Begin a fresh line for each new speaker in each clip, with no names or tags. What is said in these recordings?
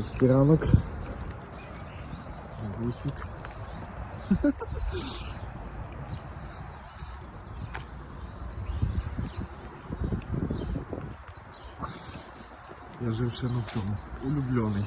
Польський ранок. Гусик. Я жив ще на цьому. Улюблений.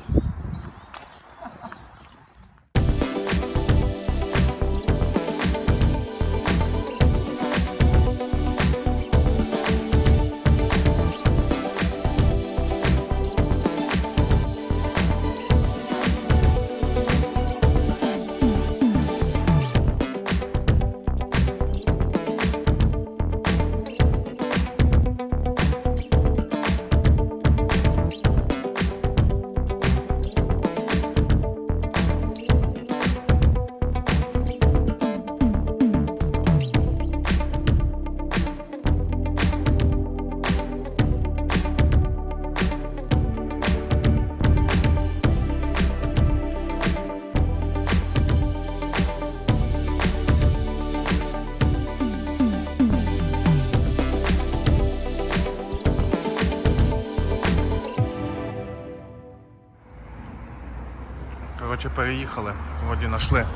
Коротше, переїхали. Вроді знайшли.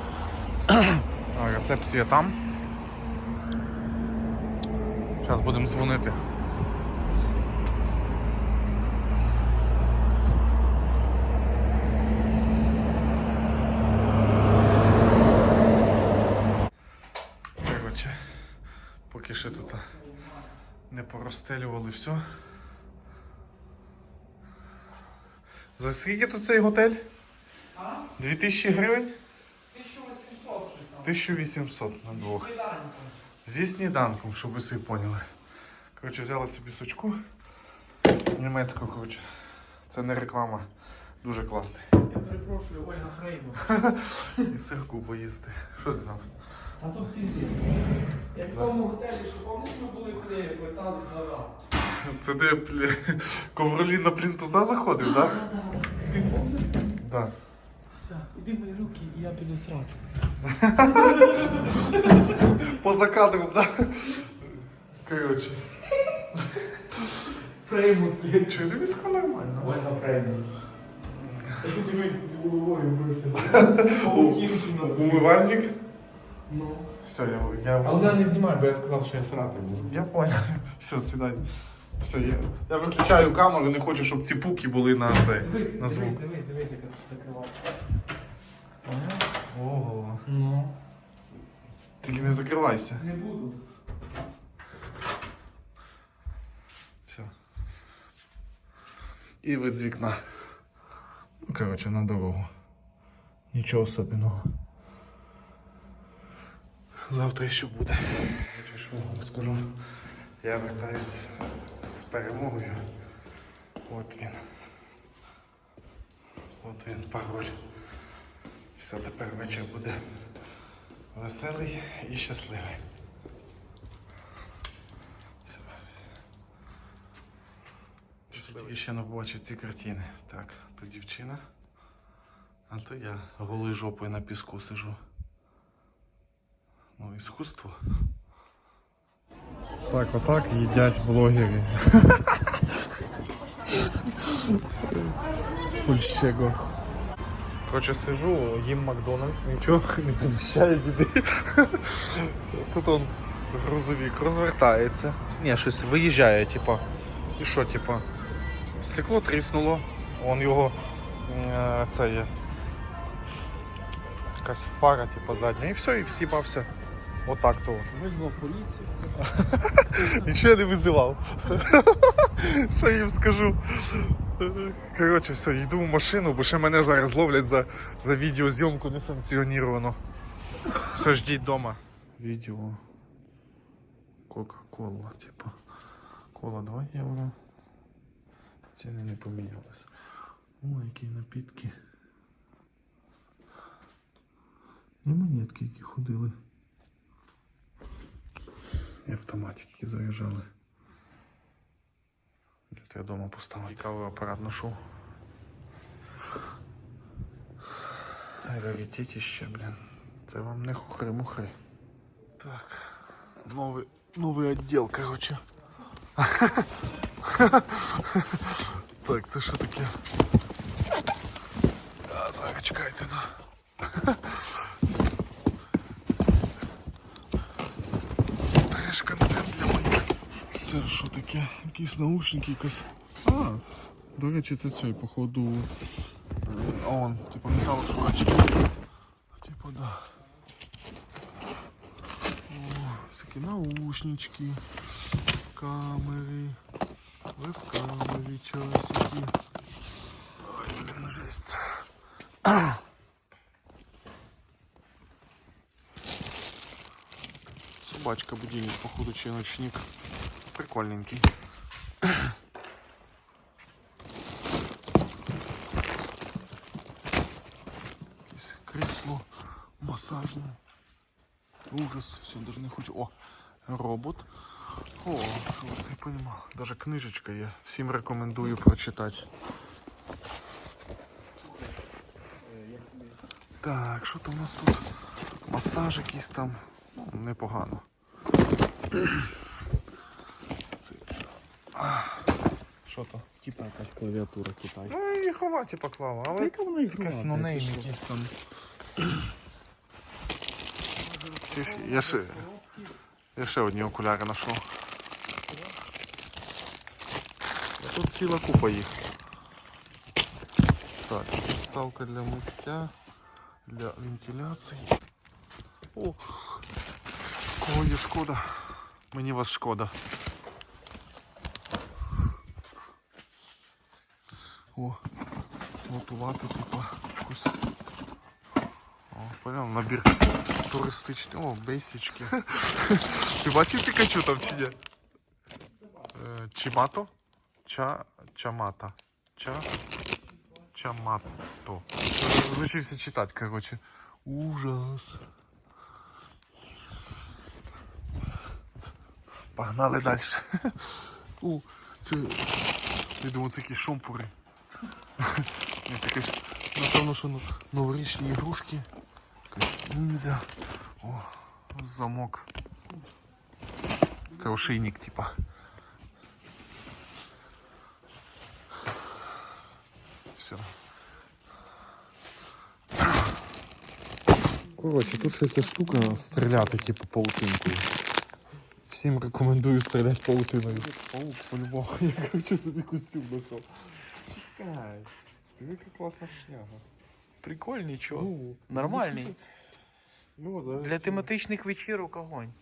Рецепція там. Зараз будемо дзвонити. Коротше, поки ще тут не порозстелювали все. За скільки тут цей готель? 2000 гривень? 1800 на двох. Зі сніданком, щоб ви собі поняли. Коротше, взяли собі сучку. Німецьку, коротше. Це не реклама. Дуже класний.
Я перепрошую, Ольга Фрейму.
І сирку поїсти. Що ти там?
А тут пізді. Як в тому готелі, що пам'ятаєш, ми були, коли вертались назад.
Це де блі, ковролін на плінтуза заходив, так?
Це?
Так.
Все, іди мої руки і я піду срати.
Поза кадром, так? Коротше.
Фрейму.
Чи тобі сказав нормально?
Ольга Фрейму. Дивись, з головою бився.
Умивальник?
Ну.
Все, я, я,
Але я не знімаю, бо я сказав, що я срати буду.
я понял. Все, сідай. Все, я, я виключаю камеру, не хочу, щоб ці пуки були на цей.
Дивись,
на звук.
дивись, дивись, яка тут.
Ого.
Ну.
Тільки не закривайся.
Не буду.
Все. І вид з вікна. Ну, коротше, на дорогу. Нічого особенного. Завтра ще буде. Я скажу. Я вертаюсь з перемогою. От він. От він, пароль. Все, тепер вечір буде веселий і щасливий. Все. Щасливий. ще не побачив ці картини. Так, то дівчина, а то я голою жопою на піску сижу. Ну, іскусство. Так, отак їдять блогери. Польщего. Коротше, сижу, їм Макдональдс, нічого не підвищає біди. Тут он грузовик розвертається. Ні, щось виїжджає, типа. І що, типа? Стекло тріснуло, он його е, це є. Якась фара, типа задня. І все, і всібався. Отак то от.
Визвав поліцію.
Нічого я не визивав. Що я їм скажу? Коротше, все, йду в машину, бо ще мене зараз ловлять за, за відеозйомку несанкціоніровано. Все, ждіть вдома. Відео. Кока-кола, типа. Кола 2 євро. Ціни не помінялися. О, які напітки. І монетки, які ходили. І автоматики які заїжджали. Для я вдома поставив. Кавий апарат ношу. Раритеті ще, блін. Це вам не хухри-мухри. Так. Новий, новий відділ, короче. так, це що таке? Чекайте на. Треш Це що таке? Якісь наушники, якась. А, до речі, це цей, походу. е, он, типу, металошукач. Типу, да. О, всякі наушнички, камери, веб-камери, часики. Ой, блин, жесть. Собачка будильник, походу, чи ночник. Прикольненький. Якесь крісло масажне. Ужас, все, даже не хочу. О, робот. О, це я понимаю. Даже книжечка є. Всім рекомендую прочитати. Так, що там у нас тут? Масаж якийсь там. Ну, непогано. Це- А, Що то?
Типа якась клавіатура китайська.
Ну і ховаті поклала, але
Яка вона
якась
ігрова?
нонейм якийсь там. Чи ж- Я ще, я ще одні окуляри знайшов. А Тут ціла купа їх. Так, підставка для миття, для вентиляції. О, кого є шкода? Мені вас шкода. О, готувати, типа, якусь. О, понял, набір туристичний. О, бейсички. Ти бачив Пікачу там чи ні? Е, Чимато? Ча... Чамата. Ча... Чамато. Звучився читати, короче. Ужас. Погнали далі. О, це. Я думаю, це якісь шомпури. Є якась, напевно, що ну- новорічні ігрушки. Якась ніндзя. О, замок. Це ошейник, типа. Все. Коротше, тут щось ця штука стріляти, типу, паутинкою. Всім рекомендую стріляти паутиною. Паук, по-любому. Я короче собі костюм знайшов. Чекай. Диви, яка класна шняга.
Прикольний, чо?
Ну,
Нормальний.
Ну, да.
Для тематичних вечірок огонь.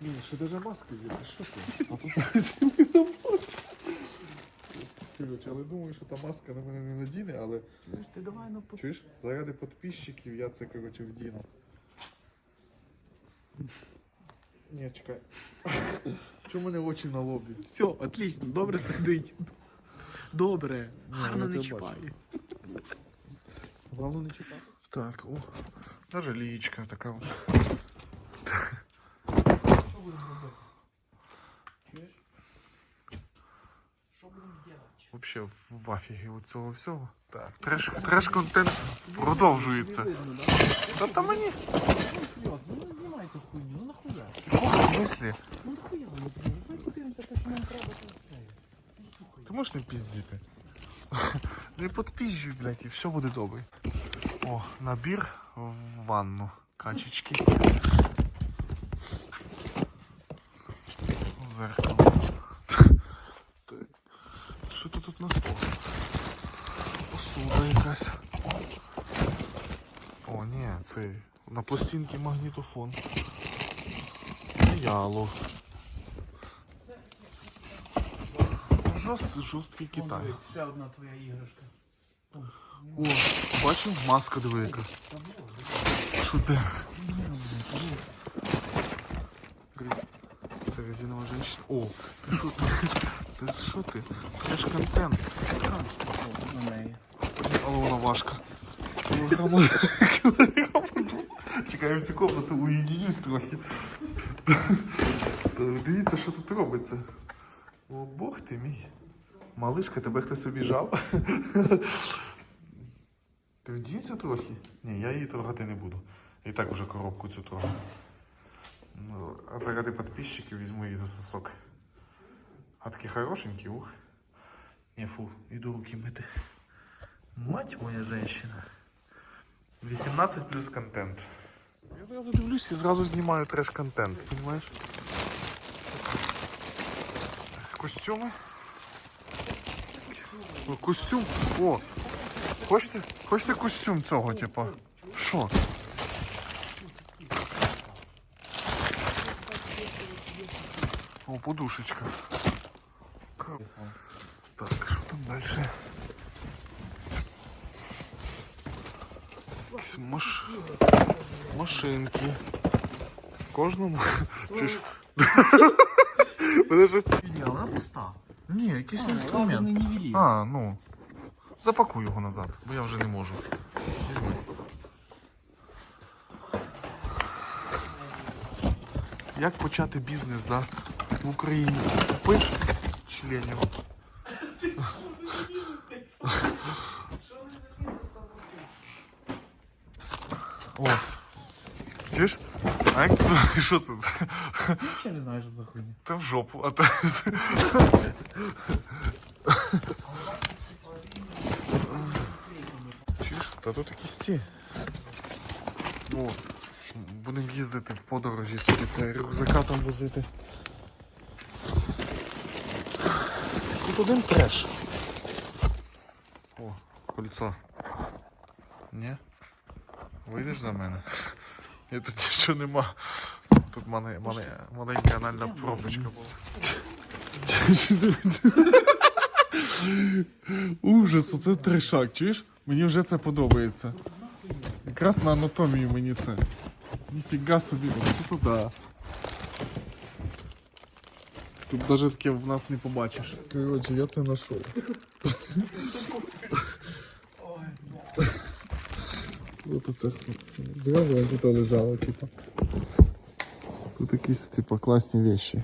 Ні, ще даже маски є, ти що ти? А тут зимний набор. Але думаю, що та маска на мене не надіне, але
Ти давай ну
чуєш, заради підписчиків я це, короче, вдіну. Ні, чекай. Чому в мене очі на лобі?
Все, отлично, добре сидить. Добре, гарно
я
не
тебе
чіпає.
Главное не чекай. Так, о, даже лічка така. от.
Що будемо робити?
Вообще в афігі від цього всього. Так, треш, треш-контент продовжується. Та та мені.
Ну серйозно, ну знімай цю хуйню, ну нахуя?
В смислі?
Ну нахуя, ну давай подивимося, те, що нам треба, то це.
Ти можеш не піздіти? Не підпізжуй, блядь, і все буде добре. О, набір в ванну. Качечки. Зеркало. Що тут тут на стол? Посуда якась. О, ні, це на пластинці магнітофон. Яло. Жорст, жорсткий Китай.
Ще одна твоя іграшка.
О, бачив? Маска диви яка. Що де? Це резинова жінка. О, ти що ти? Ти що ти? Треш контент.
На неї.
Але вона важка. Кілограма. Чекай, в цю комнату уєдинюсь трохи. Дивіться, що тут робиться. О, Бог ти мій. Малишка, тебе хтось обіжав? Ти вдінься трохи? Ні, я її трогати не буду. І так вже коробку цю трогаю. Ну, а заради підписчиків візьму її за сосок. А такі хорошенькі, ух. Ні, фу, іду руки мити. Мать моя женщина. 18 плюс контент. Зразу дивлюсь і зразу знімаю треш-контент, понимаєш? Костюми. О, костюм. О! Хочете, хочете костюм цього, типу? Що? О, подушечка. Так, що там далі? Якісь маш... машинки. Кожному. Чи ж... Мене щось...
Ні, вона пуста.
Ні, якийсь інструмент. А, ну. Запакуй його назад, бо я вже не можу. Візьми. Як почати бізнес, да? В Україні купиш членів. О. Чуєш? А як ти що це?
Ще не знаю, що за хуйня.
Та в жопу, а та. Чуєш? Та тут якісь ці. О, будемо їздити в подорожі собі це рюкзака там возити. Тут один треш. О, кольцо. Ні? Вийдеш за мене? Я тут нічого нема. Тут мане, мане, маленька анальна пробочка була. Ужас, оце трешак, чуєш? Мені вже це подобається. Якраз на анатомію мені це. Ніфіга собі, оце туди. Тут навіть таке в нас не побачиш. Коротше, я це знайшов. От це зразу тут лежало, типа. Тут якісь, типа, класні вещи.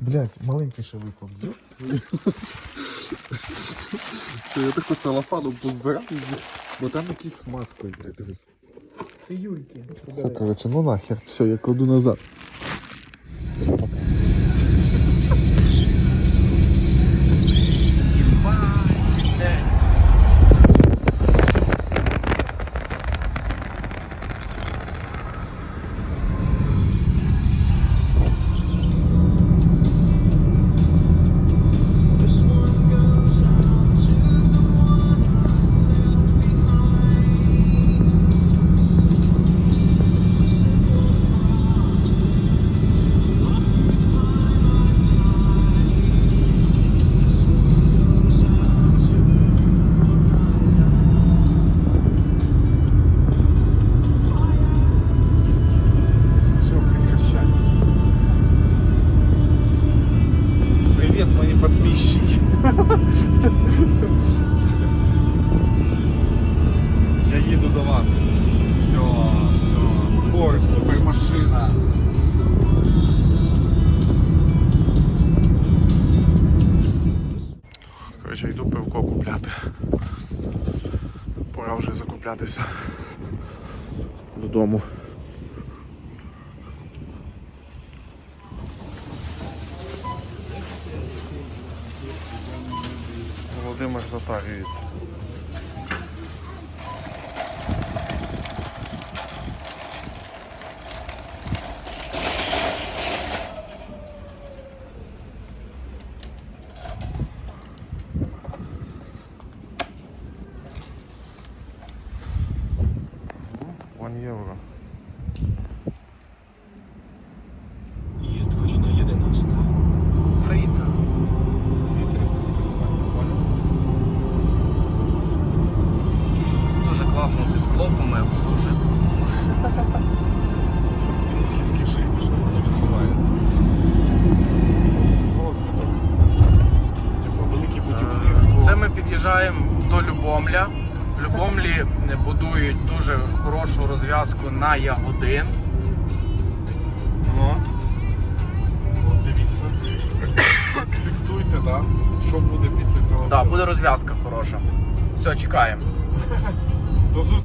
Блять, маленький ще випав. Це я таку целофану позбирав, бо там якісь смазки, блядь, дивись.
Це Юльки.
Все, короче, ну нахер. Все, я кладу назад. Купляти. Пора вже закуплятися додому. Володимир затарюється.
Любомлі будують дуже хорошу розв'язку на Ягодин. От.
От Дивіться. Спектуйте, да? Що буде після цього?
Так, буде розв'язка хороша. Все, чекаємо.
До зустрічі.